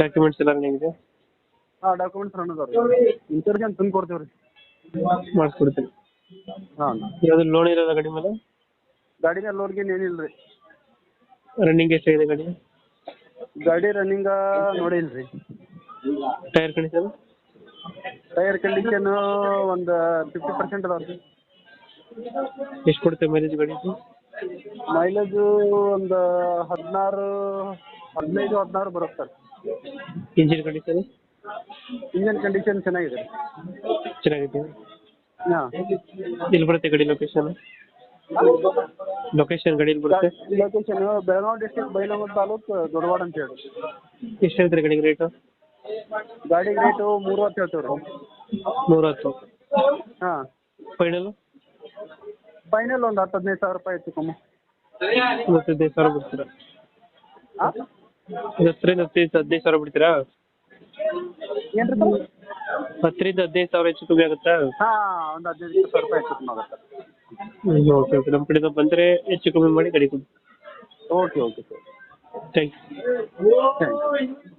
Documents ಎಲ್ಲ ಇದೆ? ಹಾಂ ಡಾಕ್ಯುಮೆಂಟ್ಸ್ ರನ್ ಅದಾವ ರೀ ಇನ್ಸೂರೆನ್ಸ್ ತಂದು ಕೊಡ್ತೀವಿ ರೀ ಮಾಡಿಸ್ಕೊಡ್ತೀನಿ. ಹಾಂ. ಯಾವ್ದು ಲೋನ್ ಇರೋದ ಗಾಡಿ ಮೇಲೆ? ಗಾಡಿ ಮೇಲೆ ಲೋನ್ಗೇನು ಏನಿಲ್ಲ ರೀ ರನ್ನಿಂಗ್ ಎಷ್ಟಾಗಿದೆ ಗಾಡಿ? ಗಾಡಿ ರನ್ನಿಂಗ ನೋಡಿಲ್ಲ ರೀ ಟೈರ್ ಕಂಡೀಷನ್ ಟೈರ್ ಕಂಡೀಷನ್ ಒಂದು ಫಿಫ್ಟಿ ಪರ್ಸೆಂಟ್ ಅದಾವ ರೀ ಎಷ್ಟು ಕೊಡುತ್ತೆ ಮೈಲೇಜ್ ಗಾಡಿ ಮೈಲೇಜು ಒಂದು ಹದಿನಾರು ಹದಿನೈದು ಹದಿನಾರು ಬರುತ್ತೆ. Sir engine condition engine condition ಚೆನ್ನಾಗಿದೆ. ಚೆನ್ನಾಗಿದೆ ಹಾಂ. ಎಲ್ಲಿ ಬರುತ್ತೆ ಗಡಿ ಲೊಕೇಶನ್ ಲೊಕೇಶನ್ ಗಡಿ ಎಲ್ಲಿ ಬರುತ್ತೆ? ಲೊಕೇಶನ್ ಬೆಳಗಾವಿ ಡಿಸ್ಟ್ರಿಕ್ಟ್ ಬೈಲಹೊಂಗಲ ತಾಲೂಕು ದೊಡ್ಡವಾಡ ಅಂತ ಹೇಳಿ. ಎಷ್ಟು ಹೇಳ್ತೀರಿ ರೇಟ್ ರೇಟು ಗಾಡಿ ರೇಟು ಮೂರು ಹೊತ್ತು ಹೇಳ್ತೀವಿ ಹತ್ತು ಹಾಂ. ಫೈನಲ್ ಫೈನಲ್ ಒಂದು ಹತ್ತು ಹದಿನೈದು ಸಾವಿರ ರೂಪಾಯಿ ಇತ್ತು ಕಮ್ಮಿ. ಮತ್ತೆ ಹದಿನೈದು ಸಾವಿರ ಬರ್ತೀರಾ ಹಾಂ ಹತ್ತರಿಂದ ಹದಿನೈದು ಹದಿನೈದು ಸಾವಿರ ಬಿಡ್ತೀರಾ? ಏನು ಸರ್? ಹತ್ತರಿಂದ ಹದಿನೈದು ಸಾವಿರ ಹೆಚ್ಚು ಕಮ್ಮಿ ಆಗುತ್ತಾ? ಹಾಂ ಒಂದು ಹದಿನೈದು ಸಾವಿರ ರೂಪಾಯಿ ಹೆಚ್ಚು ಕಮ್ಮಿ ಆಗುತ್ತೆ. ಓಕೆ ಓಕೆ ನಮ್ಮ ಕಡೆಯಿಂದ ಬಂದರೆ ಹೆಚ್ಚು ಕಮ್ಮಿ ಮಾಡಿ ಗಾಡಿ ಕೊಡಿ okay okay sir thank you thank you